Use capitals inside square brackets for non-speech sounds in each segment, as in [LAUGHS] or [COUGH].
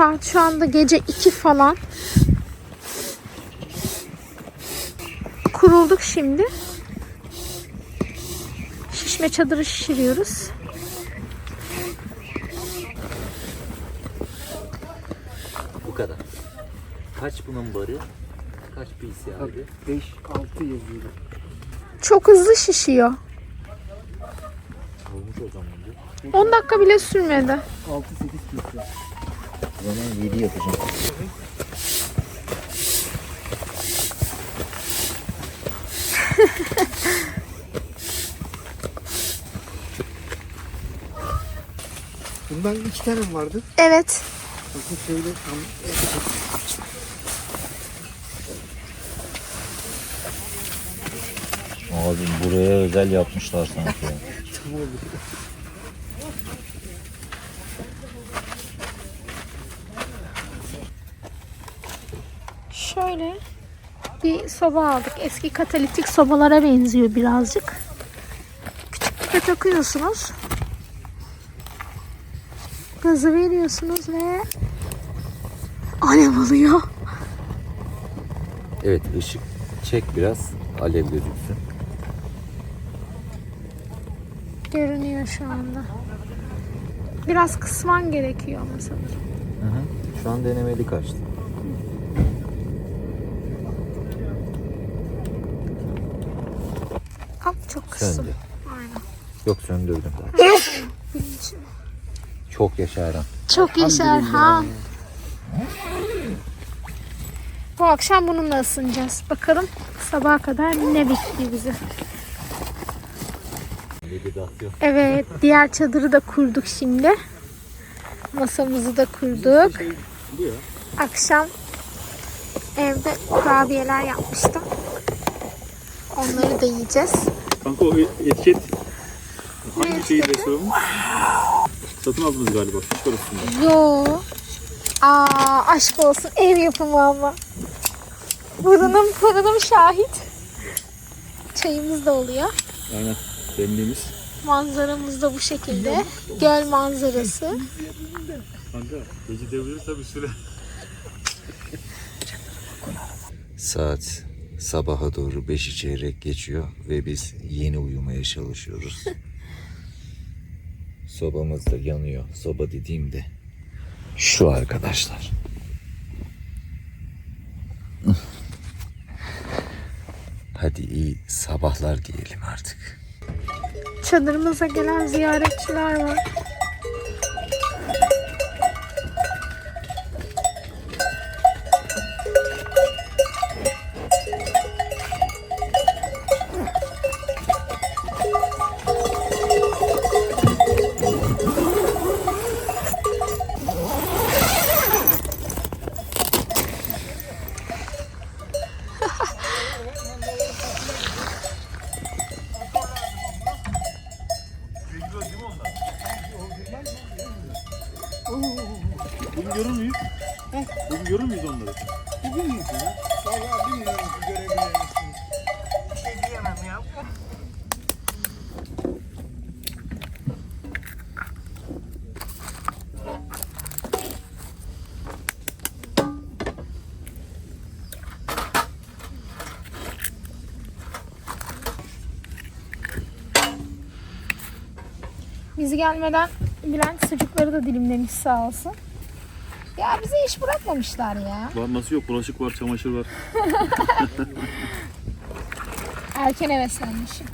Saat şu anda gece 2 falan. Kurulduk şimdi. Şişme çadırı şişiriyoruz. Bu kadar. Kaç bunun barı? Kaç pc abi? 5 6 yazıyor. Çok hızlı şişiyor. Olmuş o zaman bu. 10 dakika bile sürmedi. 6 8 kişi. O zaman 7 yapacağım. [LAUGHS] Bundan iki tane mi vardı? Evet. Bakın şöyle tam Abi buraya özel yapmışlar sanki. [LAUGHS] tam oldu. Şöyle bir soba aldık. Eski katalitik sobalara benziyor birazcık. Küçük bir takıyorsunuz. Gazı veriyorsunuz ve alev alıyor. evet ışık çek biraz. Alev gözüksün. Görünüyor şu anda. Biraz kısman gerekiyor ama sanırım. Hı hı. Şu an denemelik açtı. Al çok kıstım. Söndü. Aynen. Yok söndürdüm. Çok yaşa Eren. Çok yaşa Erhan. Bu akşam bununla ısınacağız. Bakalım sabaha kadar ne bekliyor bizi. Evet, diğer çadırı da kurduk şimdi. Masamızı da kurduk. Akşam evde kurabiyeler yapmıştım. Onları da yiyeceğiz. Kanka o etiket hangi etiketi? restoranı? Satın aldınız galiba. Fiş üstünde. Yo. Aa, aşk olsun ev yapımı ama. Burunum fırınım şahit. Çayımız da oluyor. Aynen. Demliğimiz. Manzaramız da bu şekilde. Göl manzarası. Kanka gece devrilirse bir süre. Saat sabaha doğru 5 çeyrek geçiyor ve biz yeni uyumaya çalışıyoruz. [LAUGHS] Sobamız da yanıyor. Soba dediğimde şu arkadaşlar. Hadi iyi sabahlar diyelim artık. Çadırımıza gelen ziyaretçiler var. Bugün görür müyüz? Bugün görür müyüz onları? Bugün mü ya? Vallahi bilmiyorum ki görebilir misiniz? Bir şey diyemem ya. Bizi gelmeden Bülent sucukları da dilimlemiş sağ olsun. Ya bize iş bırakmamışlar ya. Var nasıl yok? Bulaşık var, çamaşır var. [LAUGHS] Erken heveslenmişim.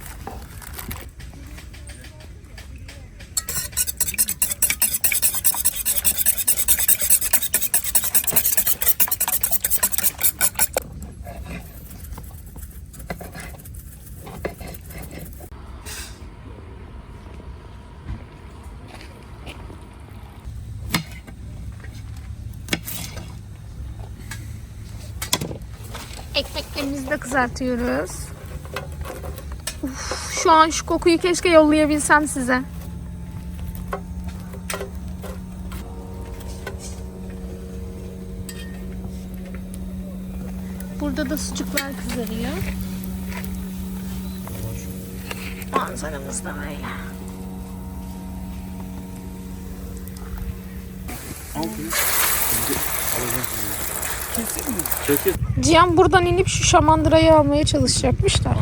Ekmeklerimizi de kızartıyoruz. Uf, şu an şu kokuyu keşke yollayabilsem size. Burada da sucuklar kızarıyor. Manzaramız da böyle. Altı. Çekil. Cihan buradan inip şu şamandırayı almaya çalışacakmış da.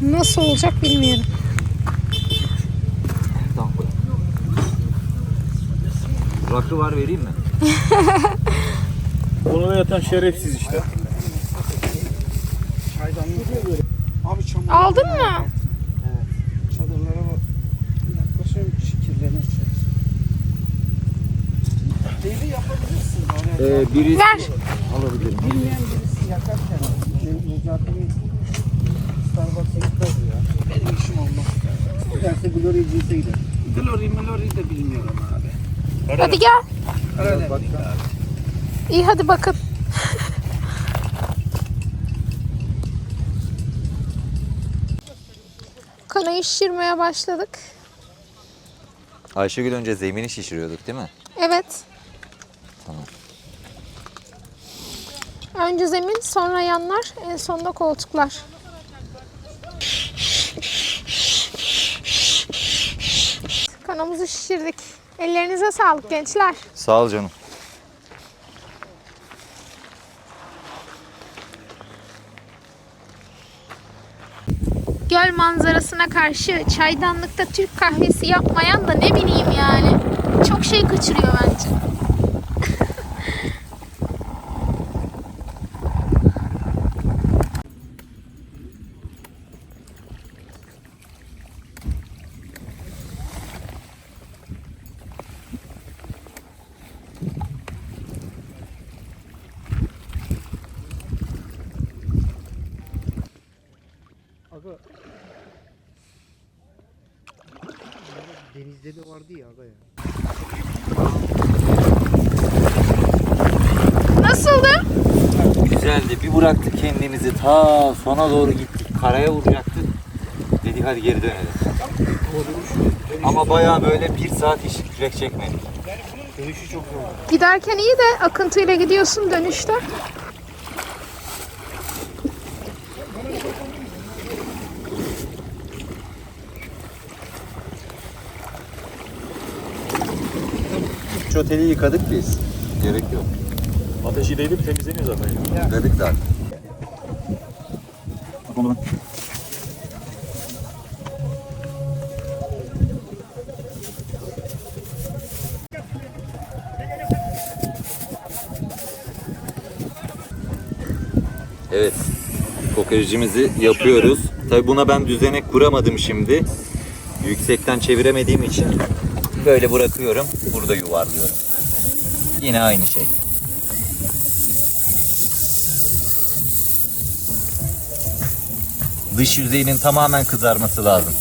Nasıl olacak bilmiyorum. Rakı var vereyim mi? [LAUGHS] Ona da yatan şerefsiz işte. Abi çamur. Aldın mı? Çadırlara bak. Yaklaşıyorum kirlenir içeriz. Deli yapabilirsin. Ee, biri Ver. Necati'nin Starbucks'a gitmez ya. Benim işim olmaz. Giderse Glory Jeans'e gider. Glory Glory de bilmiyorum abi. Hadi gel. Öyle bak. İyi hadi bakın. Kanayı şişirmeye başladık. Ayşegül önce zemini şişiriyorduk değil mi? Evet. Tamam. Önce zemin, sonra yanlar, en sonunda koltuklar. Kanamızı şişirdik. Ellerinize sağlık gençler. Sağ ol canım. Göl manzarasına karşı çaydanlıkta Türk kahvesi yapmayan da ne bileyim yani. Çok şey kaçırıyor bence. Aga. Denizde de vardı ya aga ya. Nasıldı? Güzeldi. Bir bıraktık kendimizi ta sona doğru gittik. Karaya vuracaktık. Dedik hadi geri dönelim. Ama bayağı böyle bir saat hiç kürek çekmedik. Dönüşü çok zor. Giderken iyi de akıntıyla gidiyorsun dönüşte. Oteli yıkadık biz. Gerek yok. Ateşi değdi mi temizleniyor zaten ya. Yıkadık zaten. Bak onu ben. Evet. Kokoreçimizi yapıyoruz. Tabi buna ben düzenek kuramadım şimdi. Yüksekten çeviremediğim için böyle bırakıyorum. Burada yuvarlıyorum. Yine aynı şey. Dış yüzeyinin tamamen kızarması lazım.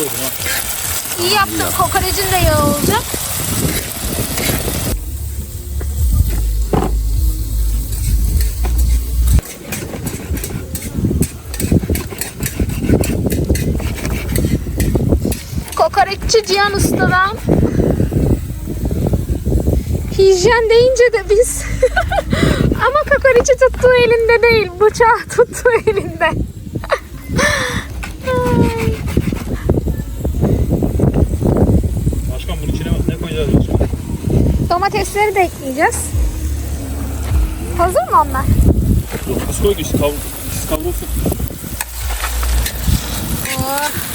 Koydum ha. İyi yaptın. Kokorecin de yağı olacak. Kokoreççi Cihan Usta'dan hijyen deyince de biz [LAUGHS] ama kokoreçi tuttuğu elinde değil bıçağı [LAUGHS] tuttuğu elinde. Domatesleri de ekleyeceğiz. Hazır mı onlar? Koyduk işte kavrul. Siz kavrulsun. Oh.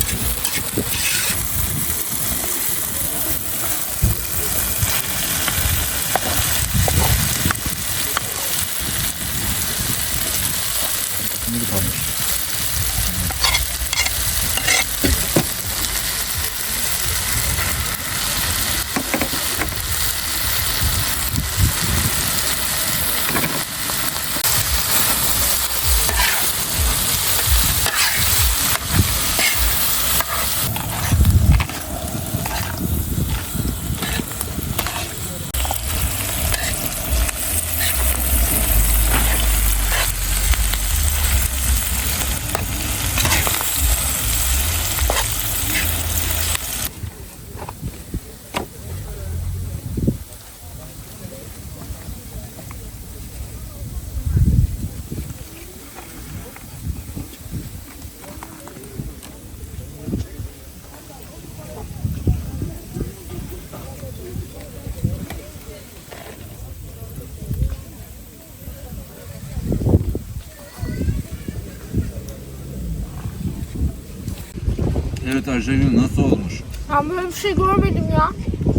Evet Ayşegül nasıl olmuş? Ben böyle bir şey görmedim ya.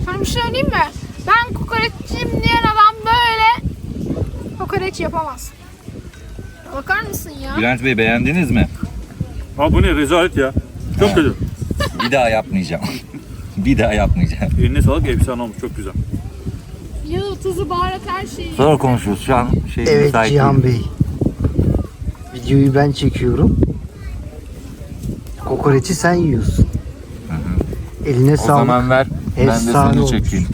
Sana bir şey söyleyeyim mi? Ben kokoreççiyim diyen adam böyle kokoreç yapamaz. Bakar mısın ya? Bülent Bey beğendiniz mi? Ha bu ne rezalet ya. Çok kötü. Bir daha yapmayacağım. [LAUGHS] bir daha yapmayacağım. Eline sağlık efsane olmuş çok güzel. Yağı, tuzu, baharat her şeyi. Sonra konuşuyoruz şu an. Şey, Evet müsait Cihan. Bey. Videoyu ben çekiyorum. Kokoreçi sen yiyorsun. Eline O sağlık. zaman ver. Ben de Efsane seni olmuş. çekeyim.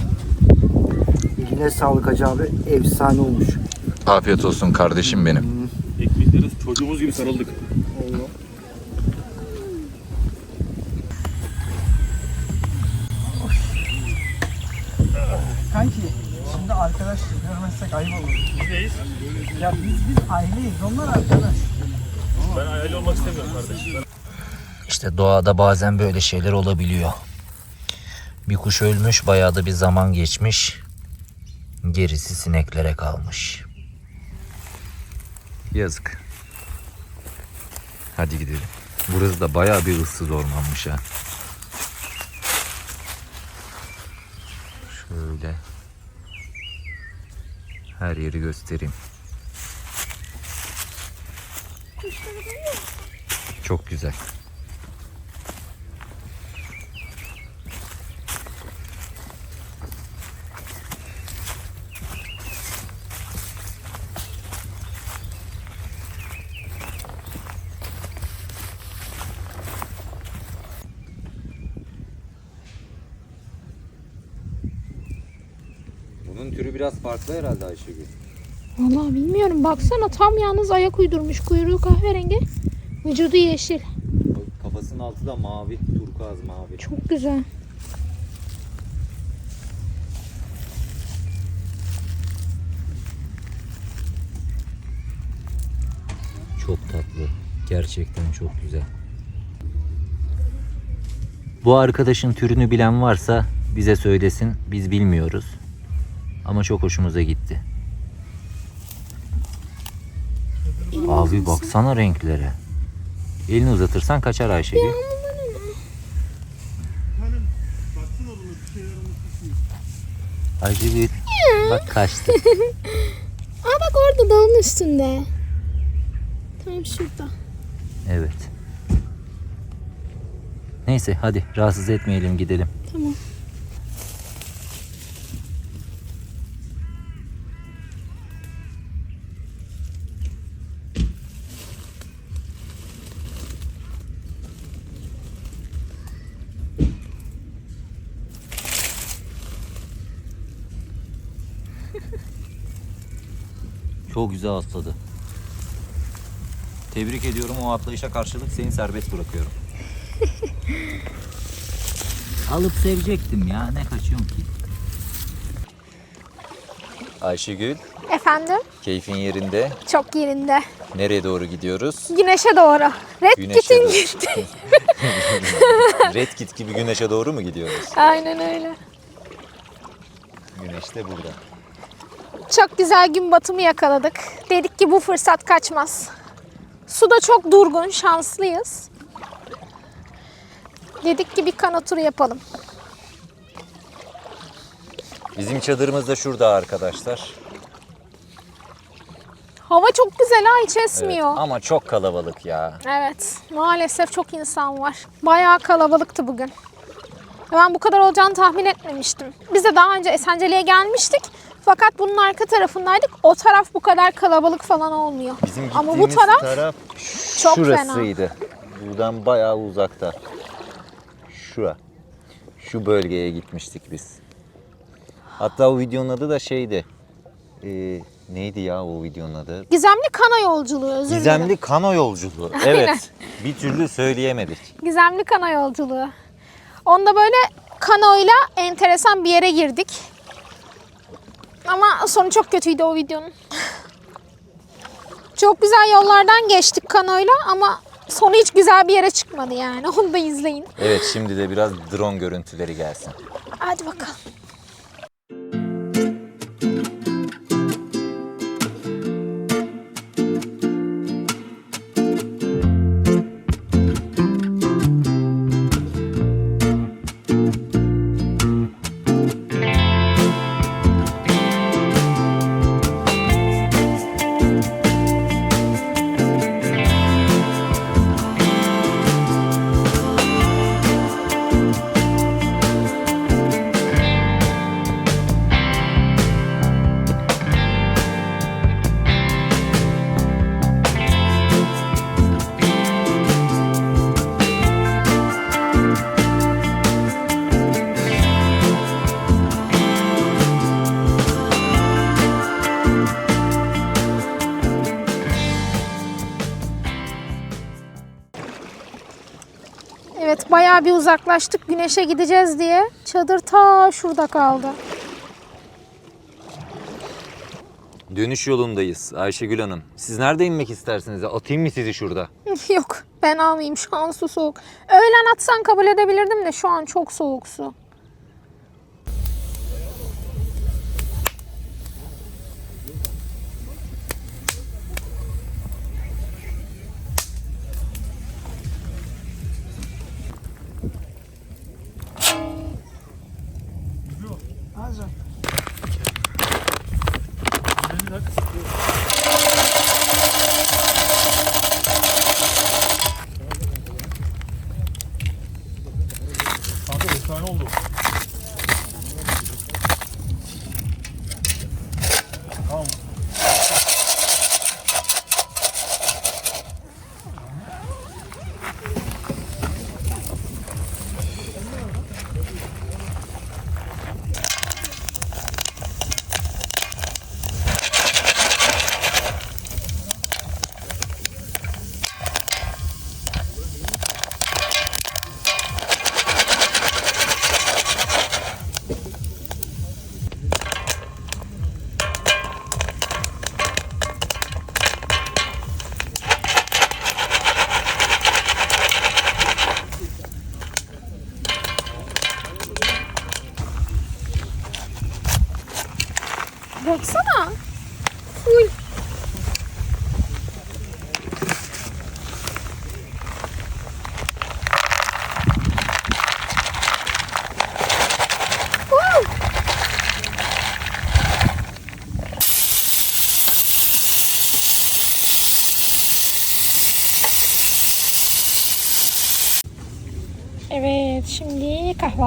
Eline sağlık Hacı abi. Efsane olmuş. Afiyet olsun kardeşim benim. Ekmekleri çocuğumuz gibi sarıldık. Kanki şimdi arkadaş görmezsek ayıp olur. Bizdeyiz. Ya biz biz aileyiz. Onlar arkadaş. Ben aile olmak istemiyorum kardeş. İşte doğada bazen böyle şeyler olabiliyor. Bir kuş ölmüş, bayağı da bir zaman geçmiş. Gerisi sineklere kalmış. Yazık. Hadi gidelim. Burası da bayağı bir ıssız ormanmış ha. Şöyle. Her yeri göstereyim. Çok güzel. Bunun türü biraz farklı herhalde Ayşegül. Vallahi bilmiyorum. Baksana tam yalnız ayak uydurmuş. Kuyruğu kahverengi. Vücudu yeşil. Kafasının altı da mavi, turkuaz mavi. Çok güzel. Çok tatlı. Gerçekten çok güzel. Bu arkadaşın türünü bilen varsa bize söylesin. Biz bilmiyoruz. Ama çok hoşumuza gitti. Abi baksana renklere. Elini uzatırsan kaçar Ayşegül. Ayşegül bak kaçtı. [LAUGHS] Aa bak orada dağın üstünde. Tam şurada. Evet. Neyse hadi rahatsız etmeyelim gidelim. Tamam. Çok güzel atladı. Tebrik ediyorum o atlayışa karşılık seni serbest bırakıyorum. [LAUGHS] Alıp sevecektim ya ne kaçıyorum ki. Ayşegül Efendim? keyfin yerinde. Çok yerinde. Nereye doğru gidiyoruz? Güneşe doğru. Red Güneşe Kit'in doğru. gitti. [LAUGHS] Red Kit gibi güneşe doğru mu gidiyoruz? Aynen öyle. Güneş de burada. Çok güzel gün batımı yakaladık. Dedik ki bu fırsat kaçmaz. Su da çok durgun, şanslıyız. Dedik ki bir kana turu yapalım. Bizim çadırımız da şurada arkadaşlar. Hava çok güzel ha hiç Evet, esmiyor. ama çok kalabalık ya. Evet, maalesef çok insan var. Bayağı kalabalıktı bugün. Ben bu kadar olacağını tahmin etmemiştim. Biz de daha önce Esenceli'ye gelmiştik. Fakat bunun arka tarafındaydık. O taraf bu kadar kalabalık falan olmuyor. Bizim Ama bu gittiğimiz taraf, taraf çok fena. şurasıydı. Buradan bayağı uzakta. Şura. Şu bölgeye gitmiştik biz. Hatta o videonun adı da şeydi. Ee, neydi ya o videonun adı? Gizemli kana yolculuğu özür dilerim. Gizemli kano yolculuğu. [LAUGHS] Evet. Bir türlü söyleyemedik. Gizemli kana yolculuğu. Onda böyle kanoyla enteresan bir yere girdik. Ama sonu çok kötüydü o videonun. Çok güzel yollardan geçtik kanoyla ama sonu hiç güzel bir yere çıkmadı yani. [LAUGHS] Onu da izleyin. Evet şimdi de biraz drone görüntüleri gelsin. Hadi bakalım. Bir uzaklaştık güneşe gideceğiz diye. Çadır ta şurada kaldı. Dönüş yolundayız Ayşegül Hanım. Siz nerede inmek istersiniz? Atayım mı sizi şurada? [LAUGHS] Yok ben almayayım şu an su soğuk. Öğlen atsan kabul edebilirdim de şu an çok soğuk su.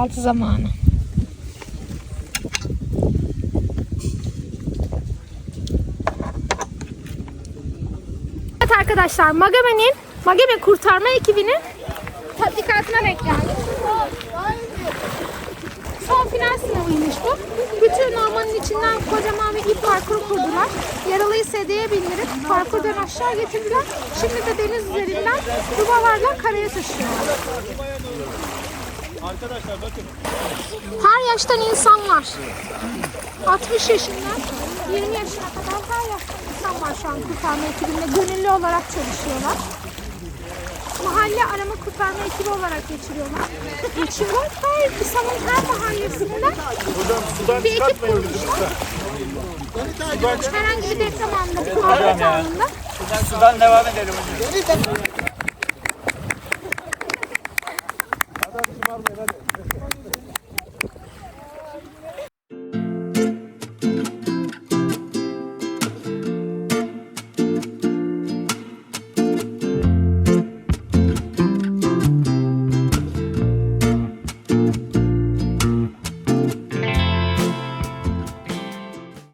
Kahvaltı zamanı. Evet arkadaşlar Magame'nin Magame kurtarma ekibinin tatbikatına denk. Son final sınavıymış bu. Bütün ormanın içinden kocaman bir ip parkuru kurdular. Yaralıyı sedyeye bindirip parkurdan aşağı getirdiler. Şimdi de deniz üzerinden dubalarla karaya taşıyorlar. Arkadaşlar bakın. Her yaştan insan var. 60 yaşından 20 yaşına kadar her yaştan insan var şu an kurtarma ekibinde. Gönüllü olarak çalışıyorlar. mahalle arama kurtarma ekibi olarak geçiriyorlar. Geçiyorlar. Her İstanbul'un her mahallesinden bir ekip kurmuşlar. Herhangi bir deprem anında, afet anında Sudan devam edelim hocam.